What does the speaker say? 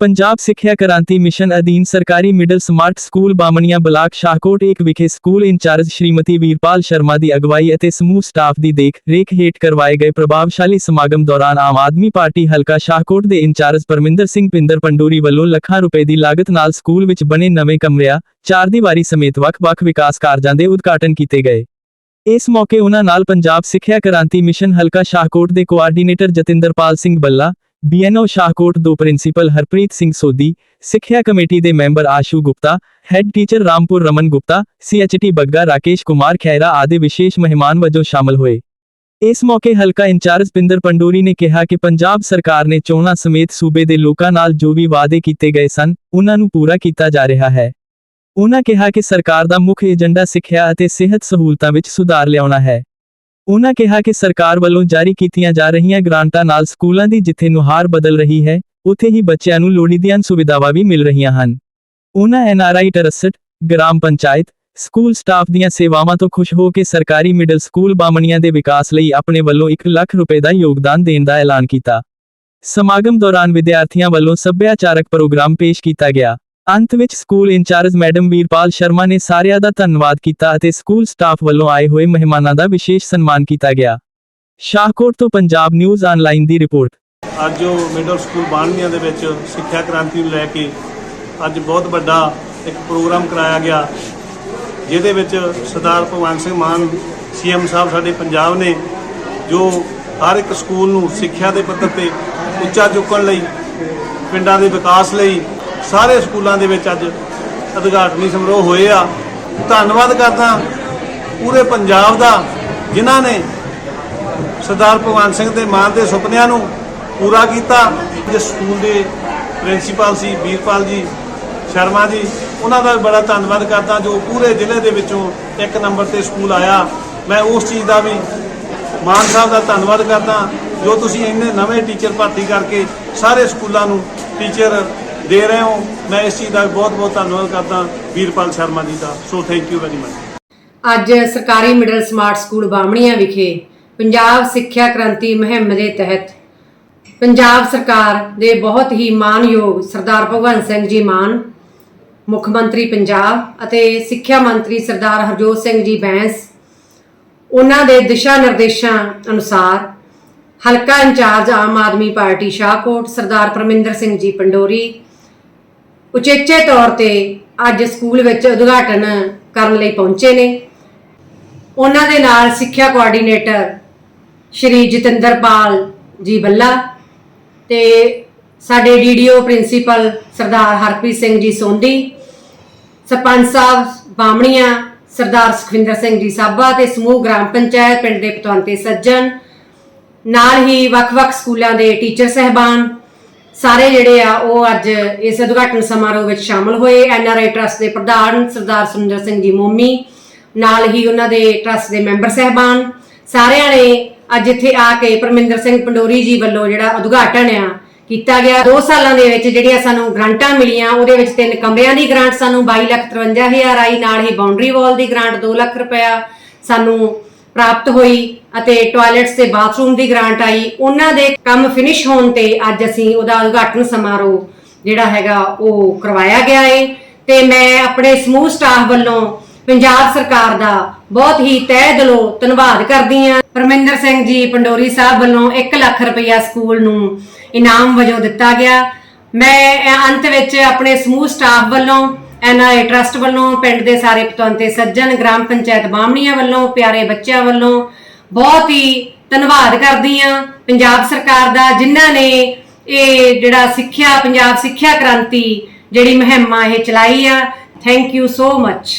ਪੰਜਾਬ ਸਿੱਖਿਆ ਕ੍ਰਾਂਤੀ ਮਿਸ਼ਨ ਅਧੀਨ ਸਰਕਾਰੀ middle smart school Bamnian block Shahkot ਇੱਕ ਵਿਖੇ ਸਕੂਲ ਇੰਚਾਰਜ ਸ਼੍ਰੀਮਤੀ ਵੀਰਪਾਲ ਸ਼ਰਮਾ ਦੀ ਅਗਵਾਈ ਅਤੇ ਸਮੂਹ ਸਟਾਫ ਦੀ ਦੇਖ ਰੇਖ ਹੇਠ ਕਰਵਾਏ ਗਏ ਪ੍ਰਭਾਵਸ਼ਾਲੀ ਸਮਾਗਮ ਦੌਰਾਨ ਆਮ ਆਦਮੀ ਪਾਰਟੀ ਹਲਕਾ ਸ਼ਾਹਕੋਟ ਦੇ ਇੰਚਾਰਜ ਪਰਮਿੰਦਰ ਸਿੰਘ ਪਿੰਦਰ ਪੰਡੂਰੀ ਵੱਲੋਂ ਲੱਖਾਂ ਰੁਪਏ ਦੀ ਲਾਗਤ ਨਾਲ ਸਕੂਲ ਵਿੱਚ ਬਣੇ ਨਵੇਂ ਕਮਰਿਆਂ, ਚਾਰ ਦੀਵਾਰੀ ਸਮੇਤ ਵੱਖ-ਵੱਖ ਵਿਕਾਸ ਕਾਰਜਾਂ ਦੇ ਉਦਘਾਟਨ ਕੀਤੇ ਗਏ। ਇਸ ਮੌਕੇ ਉਹਨਾਂ ਨਾਲ ਪੰਜਾਬ ਸਿੱਖਿਆ ਕ੍ਰਾਂਤੀ ਮਿਸ਼ਨ ਹਲਕਾ ਸ਼ਾਹਕੋਟ ਦੇ ਕੋਆਰਡੀਨੇਟਰ ਜਤਿੰਦਰਪਾਲ ਸਿੰਘ ਬੱਲਾ ਬੀਐਨਓ ਸ਼ਾਹਕੋਟ ਦੋ ਪ੍ਰਿੰਸੀਪਲ ਹਰਪ੍ਰੀਤ ਸਿੰਘ ਸੋਦੀ ਸਿੱਖਿਆ ਕਮੇਟੀ ਦੇ member Ashu Gupta, head teacher Rampur Raman Gupta CHT Bagga Rakesh Kumar Khaira ਆਦਿ ਵਿਸ਼ੇਸ਼ ਮਹਿਮਾਨ ਵਜੋਂ ਸ਼ਾਮਲ ਹੋਏ। ਇਸ ਮੌਕੇ ਹਲਕਾ ਇੰਚਾਰਜ ਪਿੰਦਰ ਪੰਡੋਰੀ ਨੇ ਕਿਹਾ ਕਿ ਪੰਜਾਬ ਸਰਕਾਰ ਨੇ ਚੋਣਾਂ ਸਮੇਤ ਸੂਬੇ ਦੇ ਲੋਕਾਂ ਨਾਲ ਜੋ ਵੀ ਵਾਅਦੇ ਕੀਤੇ ਗਏ ਸਨ, ਉਹਨਾਂ ਨੂੰ ਪੂਰਾ ਕੀਤਾ ਜਾ ਰਿਹਾ ਹੈ। ਉਹਨਾਂ ਕਿਹਾ ਕਿ ਸਰਕਾਰ ਦਾ ਮੁੱਖ ਏਜੰਡਾ ਸਿੱਖਿਆ ਅਤੇ ਸਿਹਤ ਸਹੂਲਤਾਂ ਵਿੱਚ ਸੁਧਾਰ ਲਿਆਉਣਾ ਹੈ। ਉਹਨਾਂ ਕਿਹਾ ਕਿ ਸਰਕਾਰ ਵੱਲੋਂ ਜਾਰੀ ਕੀਤੀਆਂ ਜਾ ਰਹੀਆਂ ਗ੍ਰਾਂਟਾਂ ਨਾਲ ਸਕੂਲਾਂ ਦੀ ਜਿੱਥੇ ਨੁਹਾਰ ਬਦਲ ਰਹੀ ਹੈ, ਉੱਥੇ ਹੀ ਬੱਚਿਆਂ ਨੂੰ ਲੋੜੀਂਦੀਆਂ ਸੁਵਿਧਾਵਾਂ ਵੀ ਮਿਲ ਰਹੀਆਂ ਹਨ। ਉਹਨਾਂ ਐਨਆਰਆਈ ਟਰਸਟ ਗ੍ਰਾਮ ਪੰਚਾਇਤ, ਸਕੂਲ ਸਟਾਫ ਦੀਆਂ ਸੇਵਾਵਾਂ ਤੋਂ ਖੁਸ਼ ਹੋ ਕੇ ਸਰਕਾਰੀ ਮਿਡਲ ਸਕੂਲ ਬਾਮਣੀਆਂ ਦੇ ਵਿਕਾਸ ਲਈ ਆਪਣੇ ਵੱਲੋਂ 1 ਲੱਖ ਰੁਪਏ ਦਾ ਯੋਗਦਾਨ ਦੇਣ ਦਾ ਐਲਾਨ ਕੀਤਾ। ਸਮਾਗਮ ਦੌਰਾਨ ਵਿਦਿਆਰਥੀਆਂ ਵੱਲੋਂ ਸੱਭਿਆਚਾਰਕ ਪ੍ਰੋਗਰਾਮ ਪੇਸ਼ ਕੀਤਾ ਗਿਆ। ਅੰਤ ਵਿੱਚ school in charge madam Veerpal Sharma ਨੇ ਸਾਰਿਆਂ ਦਾ ਧੰਨਵਾਦ ਕੀਤਾ ਅਤੇ ਸਕੂਲ ਸਟਾਫ ਵੱਲੋਂ ਆਏ ਹੋਏ ਮਹਿਮਾਨਾਂ ਦਾ ਵਿਸ਼ੇਸ਼ ਸਨਮਾਨ ਕੀਤਾ ਗਿਆ। ਸ਼ਾਹਕੋਟ ਤੋਂ ਪੰਜਾਬ ਨਿਊਜ਼ ਆਨਲਾਈਨ ਦੀ ਰਿਪੋਰਟ। ਅੱਜ ਜੋ ਮਿਡਲ ਸਕੂਲ ਬਾਣੀਆਂ ਦੇ ਵਿੱਚ ਸਿੱਖਿਆ ਕ੍ਰਾਂਤੀ ਨੂੰ ਲੈ ਕੇ ਅੱਜ ਬਹੁਤ ਵੱਡਾ ਇੱਕ ਪ੍ਰੋਗਰਾਮ ਕਰਾਇਆ ਗਿਆ, ਜਿਹਦੇ ਵਿੱਚ ਸਰਦਾਰ ਭਗਵੰਤ ਸਿੰਘ ਮਾਨ, ਸੀਐਮ ਸਾਹਿਬ ਸਾਡੇ ਪੰਜਾਬ ਨੇ, ਜੋ ਹਰ ਇੱਕ ਸਕੂਲ ਨੂੰ ਸਿੱਖਿਆ ਦੇ ਪੱਧਰ ਤੇ ਉੱਚਾ ਚੁੱਕਣ ਲਈ, ਪਿੰਡਾਂ ਦੇ ਵਿਕਾਸ ਲਈ ਸਾਰੇ ਸਕੂਲਾਂ ਦੇ ਵਿੱਚ ਅੱਜ ਉਦਘਾਟਨੀ ਸਮਾਰੋਹ ਹੋਏ ਆ। ਧੰਨਵਾਦ ਕਰਦਾ ਪੂਰੇ ਪੰਜਾਬ ਦਾ, ਜਿਨ੍ਹਾਂ ਨੇ ਸਰਦਾਰ ਭਗਵੰਤ ਸਿੰਘ ਦੇ ਮਾਨ ਦੇ ਸੁਪਨਿਆਂ ਨੂੰ ਪੂਰਾ ਕੀਤਾ। ਜਿਸ ਸਕੂਲ ਦੇ ਪ੍ਰਿੰਸੀਪਲ ਸੀ, ਵੀਰਪਾਲ ਜੀ, ਸ਼ਰਮਾ ਜੀ, ਉਹਨਾਂ ਦਾ ਵੀ ਬੜਾ ਧੰਨਵਾਦ ਕਰਦਾ, ਜੋ ਪੂਰੇ ਜ਼ਿਲ੍ਹੇ ਦੇ ਵਿੱਚੋਂ ਇੱਕ ਨੰਬਰ ਤੇ ਸਕੂਲ ਆਇਆ। ਮੈਂ ਉਸ ਚੀਜ਼ ਦਾ ਵੀ ਮਾਨ ਸਾਹਿਬ ਦਾ ਧੰਨਵਾਦ ਕਰਦਾ, ਜੋ ਤੁਸੀਂ ਇੰਨੇ ਨਵੇਂ ਟੀਚਰ ਭਰਤੀ ਕਰਕੇ ਸਾਰੇ ਸਕੂਲਾਂ ਨੂੰ ਟੀਚਰ ਦੇ ਰਹੇ ਹੋ। ਮੈਂ ਇਸ ਚੀਜ਼ ਦਾ ਬਹੁਤ ਬਹੁਤ ਧੰਨਵਾਦ ਕਰਦਾ ਵੀਰਪਾਲ ਸ਼ਰਮਾ ਜੀ ਦਾ। So thank you very much ਅੱਜ ਸਰਕਾਰੀ ਮਿਡਲ ਸਮਾਰਟ ਸਕੂਲ ਬਾਮਣੀਆਂ ਵਿਖੇ ਪੰਜਾਬ ਸਿੱਖਿਆ ਕ੍ਰਾਂਤੀ ਮੁਹਿੰਮ ਦੇ ਤਹਿਤ ਪੰਜਾਬ ਸਰਕਾਰ ਦੇ ਬਹੁਤ ਹੀ ਮਾਨਯੋਗ ਸਰਦਾਰ ਭਗਵੰਤ ਸਿੰਘ ਜੀ ਮਾਨ, ਮੁੱਖ ਮੰਤਰੀ ਪੰਜਾਬ ਅਤੇ ਸਿੱਖਿਆ ਮੰਤਰੀ ਸਰਦਾਰ ਹਰਜੋਤ ਸਿੰਘ ਜੀ ਬੈਂਸ, ਉਹਨਾਂ ਦੇ ਦਿਸ਼ਾ ਨਿਰਦੇਸ਼ਾਂ ਅਨੁਸਾਰ ਹਲਕਾ in charge Aam Aadmi Party Shahkot, Sardar Parminder Singh ji Pandori ਉਚੇਚੇ ਤੌਰ ਤੇ ਅੱਜ ਸਕੂਲ ਵਿੱਚ ਉਦਘਾਟਨ ਕਰਨ ਲਈ ਪਹੁੰਚੇ ਨੇ। ਉਹਨਾਂ ਦੇ ਨਾਲ ਸਿੱਖਿਆ ਕੋਆਰਡੀਨੇਟਰ ਸ਼੍ਰੀ ਜਤਿੰਦਰਪਾਲ ਜੀ ਬੱਲਾ ਤੇ ਸਾਡੇ ਡੀਡੀਓ ਪ੍ਰਿੰਸੀਪਲ ਸਰਦਾਰ ਹਰਪ੍ਰੀਤ ਸਿੰਘ ਜੀ ਸੋਂਦੀ ਸਰਪੰਚ ਸਾਹਿਬ ਬਾਮਣੀਆਂ ਸਰਦਾਰ ਸੁਖਵਿੰਦਰ ਸਿੰਘ ਜੀ ਸਾਬਾ ਤੇ ਸਮੂਹ ਗ੍ਰਾਮ ਪੰਚਾਇਤ ਪਿੰਡ ਦੇ ਪਤਵੰਤੇ ਸੱਜਣ, ਨਾਲ ਹੀ ਵੱਖ-ਵੱਖ ਸਕੂਲਾਂ ਦੇ ਟੀਚਰ ਸਹਿਬਾਨ ਸਾਰੇ ਜਿਹੜੇ ਆ ਉਹ ਅੱਜ ਇਸ ਉਦਘਾਟਨ ਸਮਾਰੋਹ ਵਿੱਚ ਸ਼ਾਮਲ ਹੋਏ। ਐੱਨ ਆਰ ਆਈ ਟਰਸਟ ਦੇ ਪ੍ਰਧਾਨ ਸਰਦਾਰ ਸੁਰਿੰਦਰ ਸਿੰਘ ਜੀ ਮੋਮੀ ਨਾਲ ਹੀ ਉਹਨਾਂ ਦੇ ਟਰਸਟ ਦੇ ਮੈਂਬਰ ਸਹਿਬਾਨ ਸਾਰਿਆਂ ਨੇ ਅੱਜ ਇੱਥੇ ਆ ਕੇ ਪਰਮਿੰਦਰ ਸਿੰਘ ਪੰਡੋਰੀ ਜੀ ਵੱਲੋਂ ਜਿਹੜਾ ਉਦਘਾਟਨ ਆ ਕੀਤਾ ਗਿਆ। 2 ਸਾਲਾਂ ਦੇ ਵਿੱਚ ਜਿਹੜੀਆਂ ਸਾਨੂੰ ਗ੍ਰਾਂਟਾਂ ਮਿਲੀਆਂ ਉਹਦੇ ਵਿੱਚ ਤਿੰਨ ਕਮਰਿਆਂ ਦੀ ਗ੍ਰਾਂਟ ਸਾਨੂੰ 22,53,000 ਆਈ ਨਾਲ ਹੀ ਬਾਉਂਡਰੀ ਵਾਲ ਦੀ ਗ੍ਰਾਂਟ 2 ਲੱਖ ਰੁਪਇਆ ਸਾਨੂੰ ਪ੍ਰਾਪਤ ਹੋਈ ਅਤੇ ਟਾਇਲਟਸ ਤੇ ਬਾਥਰੂਮ ਦੀ ਗ੍ਰਾਂਟ ਆਈ। ਉਹਨਾਂ ਦੇ ਕੰਮ ਫਿਨਿਸ਼ ਹੋਣ ਤੇ ਅੱਜ ਅਸੀਂ ਉਹਦਾ ਉਦਘਾਟਨ ਸਮਾਰੋਹ ਜਿਹੜਾ ਹੈਗਾ ਉਹ ਕਰਵਾਇਆ ਗਿਆ ਏ। ਤੇ ਮੈਂ ਆਪਣੇ ਸਮੂਹ ਸਟਾਫ ਵੱਲੋਂ ਪੰਜਾਬ ਸਰਕਾਰ ਦਾ ਬਹੁਤ ਹੀ ਤਹਿ ਦਿਲੋਂ ਧੰਨਵਾਦ ਕਰਦੀ ਹਾਂ। ਪਰਮਿੰਦਰ ਸਿੰਘ ਜੀ ਪੰਡੋਰੀ ਸਾਹਿਬ ਵੱਲੋਂ 1 ਲੱਖ ਰੁਪਇਆ ਸਕੂਲ ਨੂੰ ਇਨਾਮ ਵਜੋਂ ਦਿੱਤਾ ਗਿਆ। ਮੈਂ ਅੰਤ ਵਿੱਚ ਆਪਣੇ ਸਮੂਹ ਸਟਾਫ ਵੱਲੋਂ ਐਨਆਈ ਟਰਸਟ ਵੱਲੋਂ ਪਿੰਡ ਦੇ ਸਾਰੇ ਪਤਵੰਤੇ ਸੱਜਣ, ਗ੍ਰਾਮ ਪੰਚਾਇਤ ਬਾਮਣੀਆਂ ਵੱਲੋਂ, ਪਿਆਰੇ ਬੱਚਿਆਂ ਵੱਲੋਂ ਬਹੁਤ ਹੀ ਧੰਨਵਾਦ ਕਰਦੀ ਹਾਂ ਪੰਜਾਬ ਸਰਕਾਰ ਦਾ, ਜਿਨ੍ਹਾਂ ਨੇ ਇਹ ਜਿਹੜਾ ਸਿੱਖਿਆ, ਪੰਜਾਬ ਸਿੱਖਿਆ ਕ੍ਰਾਂਤੀ ਜਿਹੜੀ ਮੁਹਿੰਮ ਆ, ਇਹ ਚਲਾਈ ਆ। Thank you so much